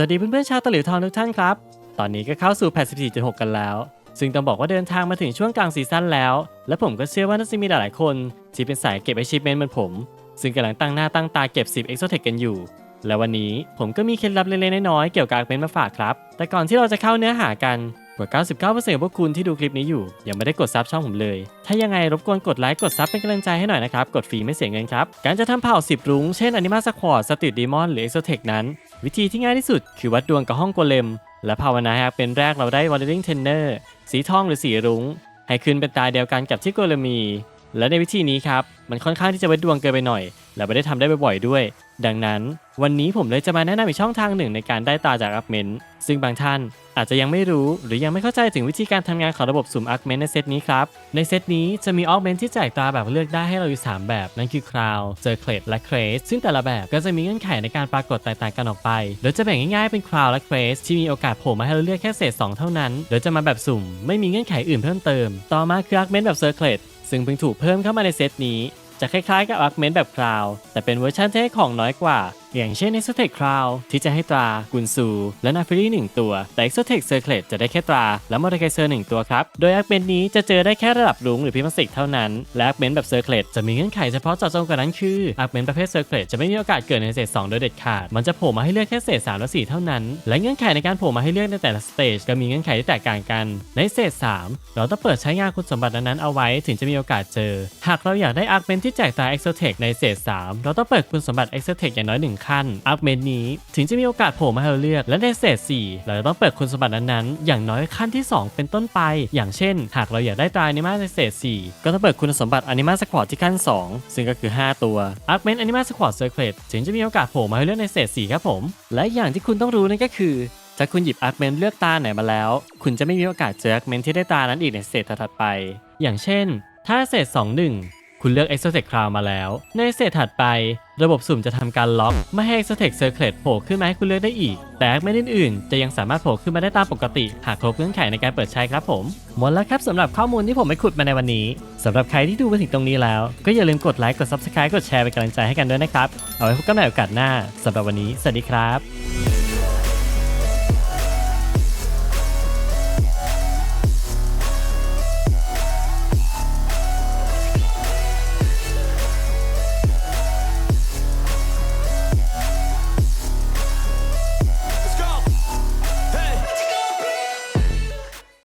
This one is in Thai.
วัสดีเพื่อนๆชาวตะหลิวทองทุกท่านครับ ตอนนี้ก็เข้าสู่แพท14.6 กันแล้ว ซึ่งต้องบอกว่าเดินทางมาถึงช่วงกลางซีซั่นแล้ว และผมก็เชื่อว่าน่าจะมีหลายๆคน ที่เป็นสายเก็บ achievement เหมือนผม ซึ่งกำลังตั้งหน้าตั้งตาเก็บ 10 exotech กันอยู่ และวันนี้ผมก็มีเคล็ดลับเล็กๆน้อยๆเกี่ยวกับเป็นมาฝากครับ แต่ก่อนที่เราจะเข้าเนื้อหากัน กว่า 99%ของพวกคุณที่ดูคลิปนี้อยู่ ยังไม่ได้กดซับช่องผมเลย ถ้ายังไงรบกวนกดไลค์กดซับเป็นกำลังใจให้หน่อยนะครับ กดฟรีไม่เสียเงินครับ การจะทำเผ่า 10 รุ้ง เช่นอนิมาสควอตสติดดีมอนหรือเอ็กโซเทคนั้น วิธีที่ง่ายที่สุด คือวัดดวงกับห้องโกเลม และภาวนาให้เป็นแรกเราได้วอลเลนเทนเนอร์สีทองหรือสีรุง้งให้ขึ้นเป็นตาเดียวกันกับที่โกเลมี และในวิธีนี้ครับ มันค่อนข้างที่จะเวัดดวงเกินไปหน่อย และไม่ได้ทำได้บ่อยๆด้วย ดังนั้นวันนี้ผมเลยจะมาแนะนำอีกช่องทางหนึ่งในการได้ตาจากอัพเมนต์ซึ่งบางท่านอาจจะยังไม่รู้หรือยังไม่เข้าใจถึงวิธีการทำงานของระบบสุ่มอัพเมนต์ในเซตนี้ครับ ในเซตนี้จะมีออกเมนต์ที่แจกตาแบบเลือกได้ให้เราอยู่ 3 แบบ นั่นคือคราวเจอเคลดและเครสซึ่งแต่ละแบบก็จะมีเงื่อนไขในการปรากฏแตกต่างกันออกไป โดยจะแบ่งง่ายๆเป็นคราวและเครสที่มีโอกาสโผล่มาให้เราเลือกแค่เศษ2เท่านั้น โดยจะมาแบบสุ่ม ไม่มีเงื่อนไขอื่นเพิ่มเติม ต่อมาคืออาร์เมนต์แบบเซอร์เคลด ซึ่งเพิ่งถูกเพิ่มเข้ามาในเซตนี้ จะคล้ายๆกับอาร์เมนต์แบบคราว แต่เป็นเวอร์ชันที่ให้ของน้อยกว่า อย่างเช่น e x o t e c Cloud ที่จะให้ตรากุนซู และนาฟิรี1ตัว แต่ e x o t e c Circlet จะได้แค่ตรา และมอเตอร์ไคเซอร์1ตัวครับ โดยอาร์เมนต์นี้จะเจอได้แค่ระดับรุ้งหรือพิมพ์สิกเท่านั้น และอาร์เมนต์แบบ Circlet จะมีเงื่อนไขเฉพาะเจาะจงกว่านั้นคืออาร์เมนต์ประเภท Circlet จะไม่มีโอกาสเกิดในเศษ2โดยเด็ดขาด มันจะโผล่มาให้เลือกแค่เศษ3และ4เท่านั้น และเงื่อนไขในการโผล่มาให้เลือกในแต่ละสเตจก็มีเงื่อนไขที่แตกต่างกัน ในเศษ 3 เราต้องเปิดใช้งานคุณสมบัตินั้นๆเอาไว้ถึงจะมีโอกาสเจอ หากเราอยากได้อาร์เมนที่แจกตา Exotech ในเศษ 3 เราต้องเปิดคุณสมบัติ Exotech อย่างน้อยหนึ่งขั้นอาร์เมนต์นี้ ถึงจะมีโอกาสโผล่มาให้เราเลือก และในเศษ 4 เราจะต้องเปิดคุณสมบัตินั้นๆ อย่างน้อยขั้นที่ 2 เป็นต้นไป อย่างเช่น หากเราอยากได้ตราอนิมาในเศษ 4 ก็ต้องเปิดคุณสมบัติอนิมาสควอตที่ขั้น 2 ซึ่งก็คือ 5 ตัวอาร์เมนต์อนิมาสควอตเซอร์เคลถึงจะมีโอกาสโผล่มาให้เลือกในเศษ 4 ครับผม และอย่างที่คุณต้องรู้นั่นก็คือถ้าคุณหยิบอาร์เมนต์เลือกตาไหนมาแล้ว คุณจะไม่มีโอกาสเจออาร์เมนต์ที่ได้ตานั้นอีกในเศษถัดไป อย่างเช่น ถ้าเศษ 2 1 คุณเลือก Exotech Cloud มาแล้ว ในเศษถัดไป ระบบสุ่มจะทำการล็อก ไม่ให้ Exotech Circlet โผล่ขึ้นมาให้คุณเลือกได้อีก แต่อาร์เมนอื่นๆจะยังสามารถโผล่ขึ้นมาได้ตามปกติ หากครบเงื่อนไขในการเปิดใช้ครับผม หมดแล้วครับสำหรับข้อมูลที่ผมไปขุดมาในวันนี้สำหรับใครที่ดูมาถึงตรงนี้แล้ว ก็อย่าลืมกดไลค์กด Subscribe กดแชร์เป็นกำลังใจให้กันด้วยนะครับ เอาไว้พบกันใหม่โอกาสหน้าสำหรับวันนี้สวัสดีครับ